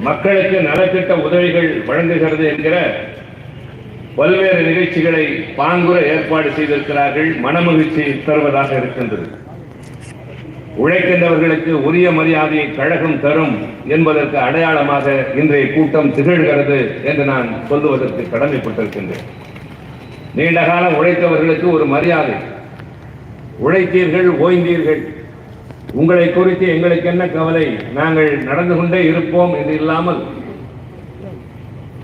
மக்களுக்கு நலத்திட்ட உதவிகள் வழங்குகிறது என்கிற பல்வேறு நிகழ்ச்சிகளை பாங்குற ஏற்பாடு செய்திருக்கிறார்கள். மனமகிழ்ச்சி தருவதாக இருக்கின்றது. உழைக்கின்றவர்களுக்கு உரிய மரியாதையை கழகம் தரும் என்பதற்கு அடையாளமாக இன்றைய கூட்டம் திகழ்கிறது என்று நான் சொல்லுவதற்கு கடமைப்பட்டிருக்கின்றேன். நீண்ட காலம் உழைத்தவர்களுக்கு ஒரு மரியாதை. உழைத்தீர்கள் ஓய்ந்தீர்கள். உங்களை குறித்து எங்களுக்கு என்ன கவலை? நாங்கள் நடந்து கொண்டே இருப்போம் என்று இல்லாமல்.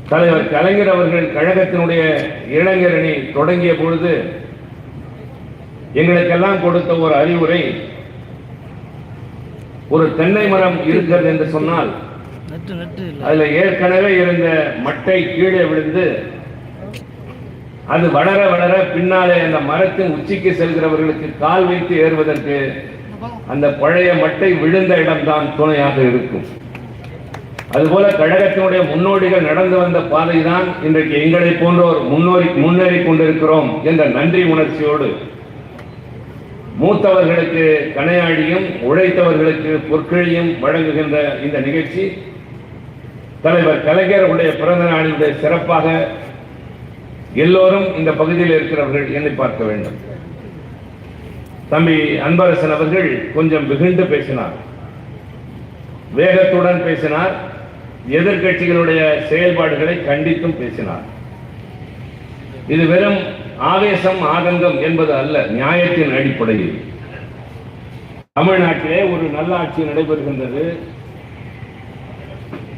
தலைவர் கலைஞர் அவர்கள் கழகத்தினுடைய இளைஞரணி தொடங்கிய பொழுது எங்களுக்கெல்லாம் கொடுத்த ஒரு அறிவுரை ஒரு தென்னை மரம் இருக்கிறது என்று சொன்னால் அதுல ஏற்கனவே இருந்த மட்டை கீழே விழுந்து அது வளர வளர பின்னாலே அந்த மரத்தின் உச்சிக்கு செல்கிறவர்களுக்கு கால் வைத்து ஏறுவதற்கு அந்த பழைய மட்டை விழுந்த இடம்தான் துணையாக இருக்கும். அதுபோல கழகத்தினுடைய முன்னோடிகள் நடந்து வந்த பாதைதான் இன்றைக்கு எங்களை போன்றோர் முன்னோரி முன்னேறி கொண்டிருக்கிறோம் என்ற நன்றி உணர்ச்சியோடு மூத்தவர்களுக்கு கணையாழியும் உழைத்தவர்களுக்கு பொற்கிழியும் வழங்குகின்ற இந்த நிகழ்ச்சி. தலைவர் கலைஞருடைய பிறந்த நாளினுடைய சிறப்பாக எல்லோரும் இந்த பகுதியில் இருக்கிறவர்கள் எண்ணி பார்க்க வேண்டும். தம்பி அன்பரசன் அவர்கள் கொஞ்சம் வெகுண்டு பேசினார். வேகத்துடன் பேசினார். எதிர்கட்சிகளுடைய செயல்பாடுகளை கண்டித்தும் பேசினார். இது வெறும் ஆவேசம் ஆதங்கம் என்பது அல்ல நியாயத்தின் அடிப்படையில். தமிழ்நாட்டிலே ஒரு நல்லாட்சி நடைபெறுகின்றது.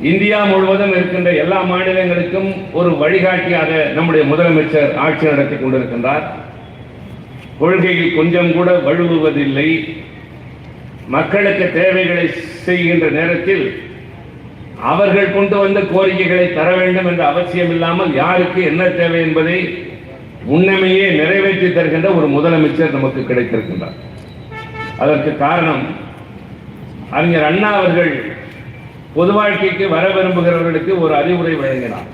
இந்தியா முழுவதும் இருக்கின்ற எல்லா மாநிலங்களுக்கும் ஒரு வழிகாட்டியாக நம்முடைய முதலமைச்சர் ஆட்சி நடத்தி கொண்டிருக்கின்றார். கொள்கையில் கொஞ்சம் கூட வழுவுவதில்லை. மக்களுக்கு தேவைகளை செய்கின்ற நேரத்தில் அவர்கள் கொண்டு வந்த கோரிக்கைகளை தர வேண்டும் என்ற அவசியம் இல்லாமல் யாருக்கு என்ன தேவை என்பதை முன்னமையே நிறைவேற்றி தருகின்ற ஒரு முதலமைச்சர் நமக்கு கிடைத்திருக்கின்றார். அதற்கு காரணம் அறிஞர் அண்ணா அவர்கள் பொது வாழ்க்கைக்கு வர விரும்புகிறவர்களுக்கு ஒரு அறிவுரை வழங்கினார்.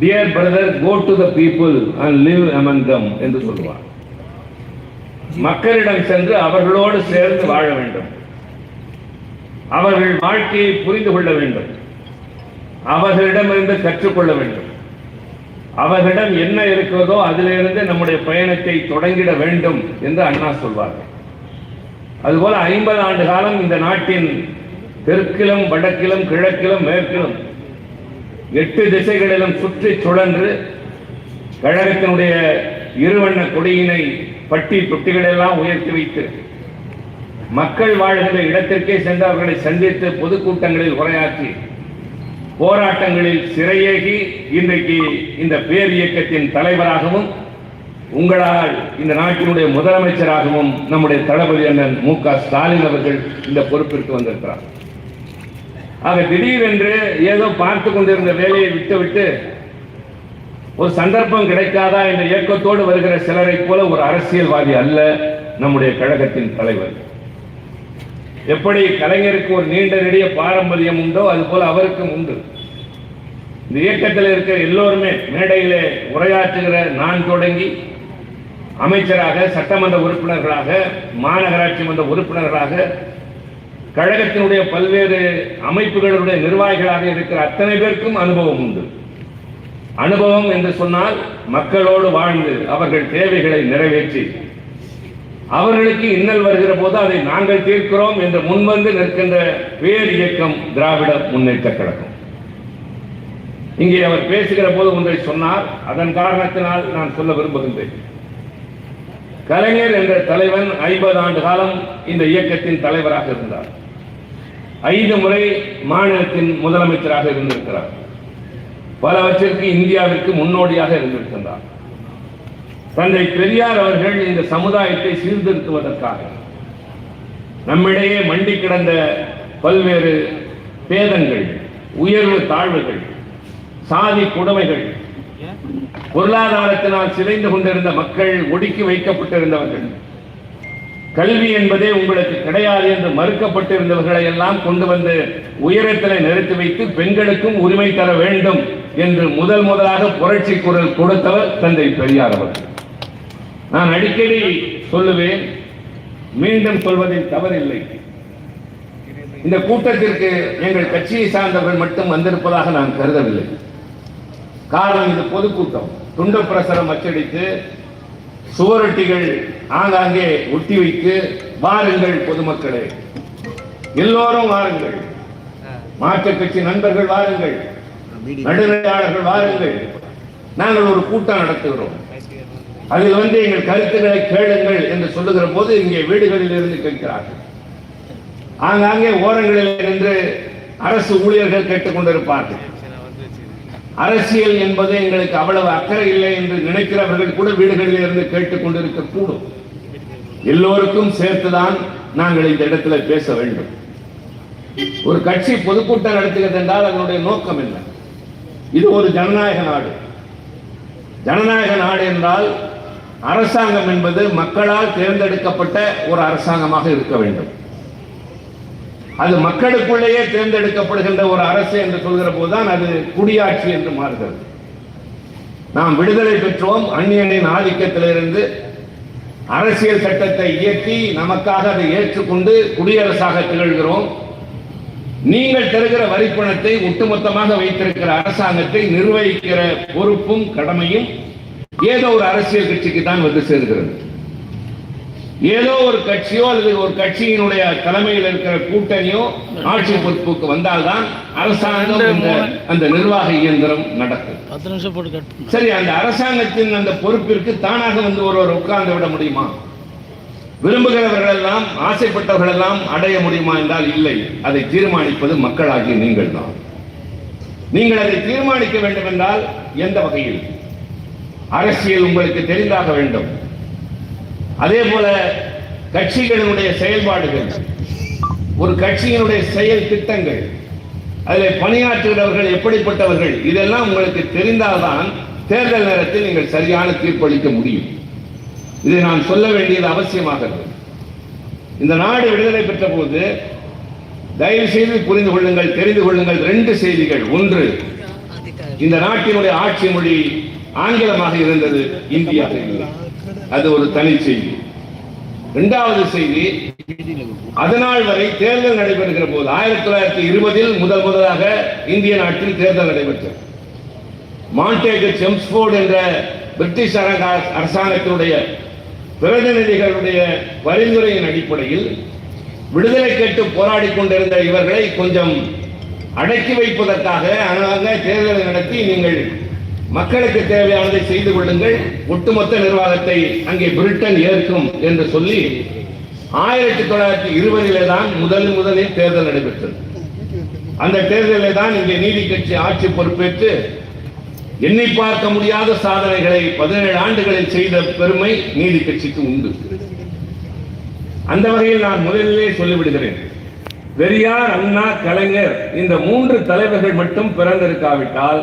Dear brother go to the people and live among them என்று சொல்லுவார். மக்களிடம் சென்று அவர்களோடு சேர்ந்து வாழ வேண்டும். அவர்கள் வாழ்க்கையை புரிந்து கொள்ள வேண்டும். அவர்களிடமிருந்து கற்றுக்கொள்ள வேண்டும். அவர்களிடம் என்ன இருக்கிறதோ அதிலிருந்து நம்முடைய பயணத்தை தொடங்கிட வேண்டும் என்று அண்ணா சொல்வார்கள். அதுபோல ஐம்பது ஆண்டு காலம் இந்த நாட்டின் தெற்கிலும் வடக்கிலும் கிழக்கிலும் மேற்கிலும் எட்டு திசைகளிலும் சுற்றி சுழன்று கழகத்தினுடைய இருவண்ண கொடியினை பட்டி தொட்டிகளெல்லாம் உயர்த்தி வைத்து மக்கள் வாழ்கின்ற இடத்திற்கே சென்று அவர்களை சந்தித்து பொதுக்கூட்டங்களில் உரையாற்றி போராட்டங்களில் சிறையேகி இன்றைக்கு இந்த பேர் இயக்கத்தின் தலைவராகவும் உங்களால் இந்த நாட்டினுடைய முதலமைச்சராகவும் நம்முடைய தளபதி அண்ணன் மு க ஸ்டாலின் அவர்கள் இந்த பொறுப்பிற்கு வந்திருக்கிறார். ஆக திடீரென்று ஏதோ பார்த்து கொண்டிருந்த வேலையை விட்டுவிட்டு ஒரு சந்தர்ப்பம் கிடைக்காதா என்ற இயக்கத்தோடு வருகிற சிலரை போல ஒரு அரசியல்வாதி அல்ல நம்முடைய கழகத்தின் தலைவர். எப்படி கலைஞருக்கு ஒரு நீண்ட நெடிய பாரம்பரியம் உண்டோ அது போல அவருக்கும் உண்டு. இந்த இயக்கத்தில் இருக்கிற எல்லோருமே மேடையிலே உரையாற்றுகிற நான் தொடங்கி அமைச்சராக சட்டமன்ற உறுப்பினர்களாக மாநகராட்சி மன்ற உறுப்பினர்களாக கழகத்தினுடைய பல்வேறு அமைப்புகளுடைய நிர்வாகிகளாக இருக்கிற அத்தனை பேருக்கும் அனுபவம் உண்டு. அனுபவம் என்று சொன்னால் மக்களோடு வாழ்ந்து அவர்கள் தேவைகளை நிறைவேற்றி. அவர்களுக்கு இன்னல் வருகிற போது அதை நாங்கள் தீர்க்கிறோம் என்று முன்வந்து நிற்கின்ற பேர் இயக்கம் திராவிட முன்னேற்ற கழகம். இங்கே அவர் பேசுகிற போது ஒன்றை சொன்னார். அதன் காரணத்தினால் நான் சொல்ல விரும்புகின்றேன். கலைஞர் என்ற தலைவன் ஐம்பது ஆண்டு காலம் இந்த இயக்கத்தின் தலைவராக இருந்தார். ஐந்து முறை மாநிலத்தின் முதலமைச்சராக இருந்திருக்கிறார். பலவற்றிற்கு இந்தியாவிற்கு முன்னோடியாக இருந்திருக்கின்றார். தந்தை பெரியார் அவர்கள் இந்த சமுதாயத்தை சீர்திருத்துவதற்காக நம்மிடையே மண்டி கிடந்த பல்வேறு பேதங்கள் உயர்வு தாழ்வுகள் சாதி கொடுமைகள் பொருளாதாரத்தினால் சிதைந்து கொண்டிருந்த மக்கள் ஒடுக்கி வைக்கப்பட்டிருந்தவர்கள் கல்வி என்பதே உங்களுக்கு கிடையாது என்று மறுக்கப்பட்டிருந்தவர்களை எல்லாம் கொண்டு வந்து உயரத்தில் நிறுத்தி வைத்து பெண்களுக்கும் உரிமை தர வேண்டும். என்று முதல் முதலாக புரட்சி குரல் கொடுத்தவர் தந்தை பெரியார் அவர் நான் அடிக்கடி சொல்லுவேன் மீண்டும் சொல்வதில் தவறில்லை. இந்த கூட்டத்திற்கு எங்கள் கட்சியை சார்ந்தவர்கள் மட்டும் வந்திருப்பதாக நான் கருதவில்லை. காரணம் இது பொதுக்கூட்டம். துண்ட பிரசரம் அச்சடித்து சுவரொட்டிகள் ஆங்காங்கே ஒட்டி வைத்து வாருங்கள் பொதுமக்களே. எல்லோரும் வாருங்கள். மாற்றுக் கட்சி நண்பர்கள் வாருங்கள். நடுநிலையாளர்கள் வாருங்கள். நாங்கள் ஒரு கூட்டம் நடத்துகிறோம். அதில் வந்து எங்கள் கருத்துக்களை கேளுங்கள் என்று சொல்லுகிற போது இங்கே வீடுகளில் இருந்து கேட்கிறார்கள் ஆங்காங்கே ஓரங்களில் இருந்து அரசு ஊழியர்கள் கேட்டுக்கொண்டிருப்பார்கள் அரசியல் என்பது எங்களுக்கு அவ்வளவு அக்கறை இல்லை என்று நினைக்கிறவர்கள் கூட வீடுகளில் இருந்து கேட்டுக்கொண்டிருக்க கூடும் எல்லோருக்கும் சேர்த்துதான் நாங்கள் இந்த இடத்துல பேச வேண்டும். ஒரு கட்சி பொதுக்கூட்டம் நடத்துகிறது என்றால் அதனுடைய நோக்கம் என்ன? இது ஒரு ஜனநாயக நாடு. ஜனநாயக நாடு என்றால் அரசாங்கம் என்பது மக்களால் தேர்ந்தெடுக்கப்பட்ட ஒரு அரசாங்கமாக இருக்க வேண்டும். அது மக்களுக்குள்ளேயே தேர்ந்தெடுக்கப்படுகின்ற ஒரு அரசு என்று சொல்கிற போதுதான் அது குடியாட்சி என்று மாறுகிறது. நாம் விடுதலை பெற்றோம் அந்நியனின் ஆதிக்கத்திலிருந்து அரசியல் சட்டத்தை இயற்றி நமக்காக அதை ஏற்றுக்கொண்டு குடியரசாக திகழ்கிறோம். நீங்கள் தருகிற வரிப்பணத்தை ஒட்டுமொத்தமாக வைத்திருக்கிற அரசாங்கத்தை நிர்வகிக்கிற பொறுப்பும் கடமையும் ஏதோ ஒரு அரசியல் கட்சிக்கு தான் வந்து சேர்கிறது. ஏதோ ஒரு கட்சியோ அல்லது ஒரு கட்சியினுடைய தலைமையில் இருக்கிற கூட்டணியோ ஆட்சி பொறுப்புக்கு வந்தால்தான் அரசாங்கம் அந்த நிர்வாக இயந்திரம் நடக்கும். சரி அந்த அரசாங்கத்தின் அந்த பொறுப்பிற்கு தானாக வந்து ஒருவர் உட்கார்ந்து விட முடியுமா? விரும்புகிறவர்கள் எல்லாம் ஆசைப்பட்டவர்கள் எல்லாம் அடைய முடியுமா என்றால் இல்லை. அதை தீர்மானிப்பது மக்களாகிய நீங்கள் தான் நீங்கள் அதை தீர்மானிக்க வேண்டும் என்றால் எந்த வகையில்? அரசியல் உங்களுக்கு தெரிந்தாக வேண்டும். அதே போல கட்சிகளினுடைய செயல்பாடுகள் ஒரு கட்சியினுடைய செயல் திட்டங்கள் அதில் பணியாற்றுகிறவர்கள் எப்படிப்பட்டவர்கள் இதெல்லாம் உங்களுக்கு தெரிந்தால்தான் தேர்தல் நேரத்தில் நீங்கள் சரியான தீர்ப்பளிக்க முடியும். இதை நான் சொல்ல வேண்டியது அவசியமாகிறது இந்த நாடு விடுதலை பெற்ற போது தயவு செய்து புரிந்து கொள்ளுங்கள் தெரிந்து கொள்ளுங்கள். ரெண்டு செய்திகள். ஒன்று இந்த நாட்டினுடைய ஆட்சி மொழி ஆங்கிலமாக இருந்தது இந்தியாக இல்லை. அது ஒரு தனி செய்தி. இரண்டாவது செய்தி அதனால் வரை தேர்தல் நடைபெறுகிற போது ஆயிரத்தி தொள்ளாயிரத்தி இருபதில் முதல் முதலாக இந்திய நாட்டில் தேர்தல் நடைபெற்றது. மாண்டேக் செம்ஸ்போர்டு என்ற பிரிட்டிஷ் அரங்க- அரசாங்கத்தினுடைய பிரதிநிதிகளுடைய பரிந்துரையின் அடிப்படையில் விடுதலை கேட்டு போராடி கொண்டிருந்த இவர்களை கொஞ்சம் அடக்கி வைப்பதற்காக அழகாக தேர்தலை நடத்தி நீங்கள் மக்களுக்கு தேவையானதை செய்து கொள்ளுங்கள். ஒட்டுமொத்த நிர்வாகத்தை அங்கே பிரிட்டன் ஏற்கும் என்று சொல்லி ஆயிரத்தி தொள்ளாயிரத்தி இருபதிலே தான் முதல் முதலில் தேர்தல் நடைபெற்றது. அந்த தேர்தலில் தான் இங்கே நீதி கட்சி ஆட்சி பொறுப்பேற்று எண்ணி பார்க்க முடியாத சாதனைகளை பதினேழு ஆண்டுகளில் செய்த பெருமை நீதி கட்சிக்கு உண்டு. அந்த வகையில் நான் முதலிலே சொல்லிவிடுகிறேன். பெரியார் அண்ணா கலைஞர் இந்த மூன்று தலைவர்கள் மட்டும் பிறந்திருக்காவிட்டால்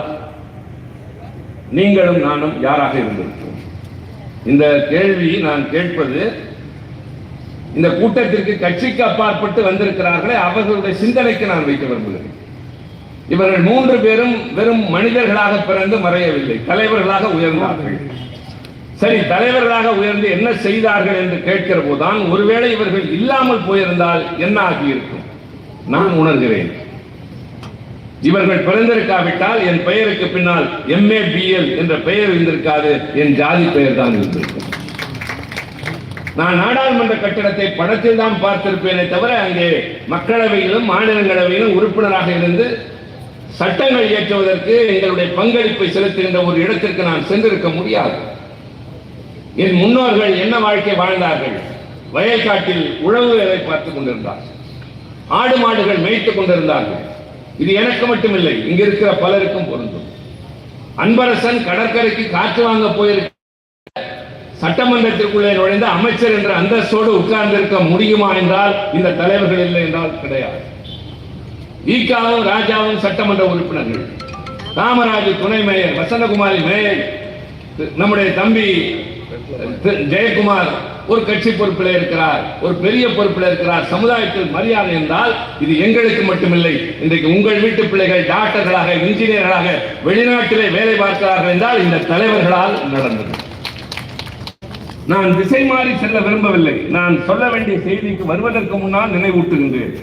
நீங்களும் நானும் யாராக இருந்திருப்போம்? இந்த கேள்வி நான் கேட்பது இந்த கூட்டத்திற்கு கட்சிக்கு அப்பாற்பட்டு வந்திருக்கிறார்களே அவர்களுடைய சிந்தனைக்கு நான் வைக்க விரும்புகிறேன். இவர்கள் மூன்று பேரும் வெறும் மனிதர்களாக பிறந்து மறையவில்லை. தலைவர்களாக உயர்ந்தார்கள். சரி தலைவர்களாக உயர்ந்து என்ன செய்தார்கள் என்று கேட்கிற போதுதான் ஒருவேளை இவர்கள் இல்லாமல் போயிருந்தால் என்ன ஆகியிருக்கும்? நான் உணர்கிறேன். இவர்கள் பிறந்திருக்காவிட்டால் என் பெயருக்கு பின்னால் எம்ஏ பிஎல் என்ற பெயர் இருந்திருக்காது. என் ஜாதி பெயர் தான் இருந்திருக்கும். நான் நாடாளுமன்ற கட்டிடத்தை படத்தில் தான் பார்த்திருப்பேனே தவிர அங்கே மக்களவையிலும் மாநிலங்களவையிலும் உறுப்பினராக இருந்து சட்டங்கள் இயற்றுவதற்கு எங்களுடைய பங்களிப்பை செலுத்துகின்ற ஒரு இடத்திற்கு நான் சென்றிருக்க முடியாது. என் முன்னோர்கள் என்ன வாழ்க்கை வாழ்ந்தார்கள்? வயல்காட்டில் உழவு வேலை பார்த்துக் கொண்டிருந்தார்கள் ஆடு மாடுகள் மேய்த்துக் கொண்டிருந்தார்கள். இது எனக்கு மட்டுமில்லை இங்க இருக்கிற பலருக்கும் பொருந்தும். அன்பரசன் கடற்கரைக்கு காற்று வாங்க போயிருக்க சட்டமன்றத்திற்குள்ளே நுழைந்த அமைச்சர் என்ற அந்தஸ்தோடு உட்கார்ந்திருக்க முடியுமா என்றால் இந்த தலைவர்கள் இல்லை என்றால் கிடையாது. ஈக்காவும் ராஜாவும் சட்டமன்ற உறுப்பினர்கள். காமராஜ் துணை மேயர் வசந்தகுமாரி மேயர் நம்முடைய தம்பி ஜெயக்குமார் ஒரு கட்சி பொறுப்பில் இருக்கிறார் ஒரு பெரிய பொறுப்பில் இருக்கிறார். சமுதாயத்தில் மரியாதை என்றால் இது எங்களுக்கு மட்டுமில்லை. இன்றைக்கு உங்கள் வீட்டு பிள்ளைகள் டாக்டர்களாக இன்ஜினியர்களாக வெளிநாட்டிலே வேலை பார்க்கிறார்கள் என்றால் இந்த தலைவர்களால் நடந்தது. நான் திசை மாறி செல்ல விரும்பவில்லை. நான் சொல்ல வேண்டிய செய்திக்கு வருவதற்கு முன்னால் நினைவூட்டுகின்றேன்.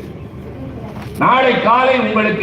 நாளை காலை உங்களுக்கு